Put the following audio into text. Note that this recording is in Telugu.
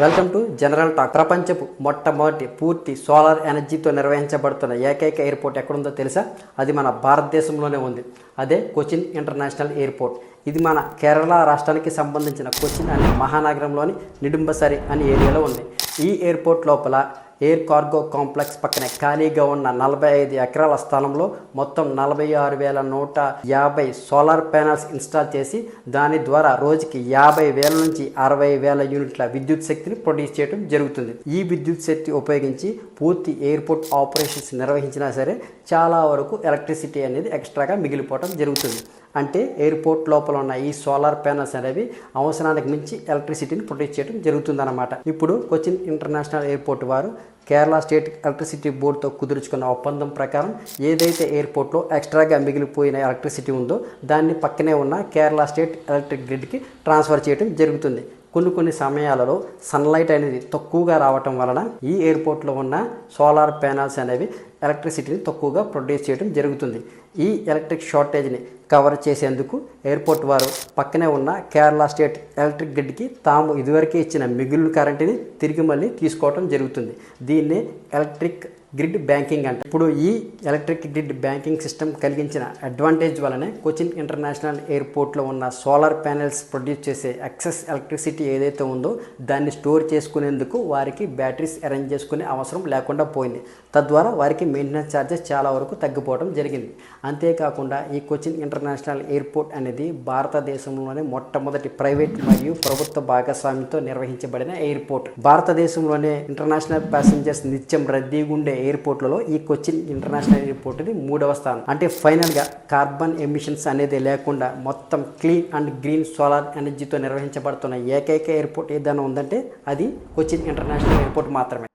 Welcome to general talk. ప్రపంచపు మొట్టమొదటి పూర్తి సోలార్ ఎనర్జీతో నిర్వహించబడుతున్న ఏకైక ఎయిర్పోర్ట్ ఎక్కడుందో తెలుసా? అది మన భారతదేశంలోనే ఉంది. అదే కొచిన్ ఇంటర్నేషనల్ ఎయిర్పోర్ట్. ఇది మన కేరళ రాష్ట్రానికి సంబంధించిన కొచిన్ అనే మహానగరంలోని నిడుంబసరి అనే ఏరియాలో ఉంది. ఈ ఎయిర్పోర్ట్ లోపల ఎయిర్ కార్గో కాంప్లెక్స్ పక్కనే ఖాళీగా ఉన్న నలభై ఐదు ఎకరాల స్థలంలో మొత్తం నలభై ఆరు వేల నూట యాభై సోలార్ ప్యానల్స్ ఇన్స్టాల్ చేసి దాని ద్వారా రోజుకి యాభై వేల నుంచి అరవై వేల యూనిట్ల విద్యుత్ శక్తిని ప్రొడ్యూస్ చేయడం జరుగుతుంది. ఈ విద్యుత్ శక్తి ఉపయోగించి పూర్తి ఎయిర్పోర్ట్ ఆపరేషన్స్ నిర్వహించినా సరే చాలా వరకు ఎలక్ట్రిసిటీ అనేది ఎక్స్ట్రాగా మిగిలిపోవడం జరుగుతుంది. అంటే ఎయిర్పోర్ట్ లోపల ఉన్న ఈ సోలార్ ప్యానల్స్ అనేవి అవసరానికి మించి ఎలక్ట్రిసిటీని ప్రొడ్యూస్ చేయడం జరుగుతుందన్నమాట. ఇప్పుడు కొచ్చిన్ ఇంటర్నేషనల్ ఎయిర్పోర్ట్ వారు కేరళ స్టేట్ ఎలక్ట్రిసిటీ బోర్డుతో కుదుర్చుకున్న ఒప్పందం ప్రకారం ఏదైతే ఎయిర్పోర్ట్లో ఎక్స్ట్రాగా మిగిలిపోయిన ఎలక్ట్రిసిటీ ఉందో దాన్ని పక్కనే ఉన్న కేరళ స్టేట్ ఎలక్ట్రిక్ గ్రిడ్కి ట్రాన్స్ఫర్ చేయడం జరుగుతుంది. కొన్ని కొన్ని సమయాలలో సన్లైట్ అనేది తక్కువగా రావటం వలన ఈ ఎయిర్పోర్ట్లో ఉన్న సోలార్ ప్యానల్స్ అనేవి ఎలక్ట్రిసిటీని తక్కువగా ప్రొడ్యూస్ చేయడం జరుగుతుంది. ఈ ఎలక్ట్రిక్ షార్టేజ్ని కవర్ చేసేందుకు ఎయిర్పోర్ట్ వారు పక్కనే ఉన్న కేరళ స్టేట్ ఎలక్ట్రిక్ గ్రిడ్కి తాము ఇదివరకే ఇచ్చిన మిగులు కరెంటుని తిరిగి మళ్ళీ తీసుకోవడం జరుగుతుంది. దీన్నే ఎలక్ట్రిక్ గ్రిడ్ బ్యాంకింగ్ అంటే. ఇప్పుడు ఈ ఎలక్ట్రిక్ గ్రిడ్ బ్యాంకింగ్ సిస్టమ్ కలిగించిన అడ్వాంటేజ్ వలనే కొచ్చిన్ ఇంటర్నేషనల్ ఎయిర్పోర్ట్లో ఉన్న సోలార్ ప్యానెల్స్ ప్రొడ్యూస్ చేసే ఎక్సెస్ ఎలక్ట్రిసిటీ ఏదైతే ఉందో దాన్ని స్టోర్ చేసుకునేందుకు వారికి బ్యాటరీస్ అరేంజ్ చేసుకునే అవసరం లేకుండా పోయింది. తద్వారా వారికి మెయింటెనెన్స్ ఛార్జెస్ చాలా వరకు తగ్గిపోవడం జరిగింది. అంతేకాకుండా ఈ కొచ్చిన్ ఇంటర్నేషనల్ ఎయిర్పోర్ట్ అనేది భారతదేశంలోనే మొట్టమొదటి ప్రైవేట్ మరియు ప్రభుత్వ భాగస్వామ్యంతో నిర్వహించబడిన ఎయిర్పోర్ట్ భారతదేశంలోనే ఇంటర్నేషనల్ ప్యాసింజర్స్ నిత్యం రద్దీగా ఉండే ఎయిర్పోర్ట్లలో ఈ కొచ్చిన్ ఇంటర్నేషనల్ ఎయిర్పోర్ట్ ఇది మూడవ స్థానం. అంటే ఫైనల్గా కార్బన్ ఎమిషన్స్ అనేది లేకుండా మొత్తం క్లీన్ అండ్ గ్రీన్ సోలార్ ఎనర్జీతో నిర్వహించబడుతున్న ఏకైక ఎయిర్పోర్ట్ ఏదైనా ఉందంటే అది కొచ్చిన్ ఇంటర్నేషనల్ ఎయిర్పోర్ట్ మాత్రమే.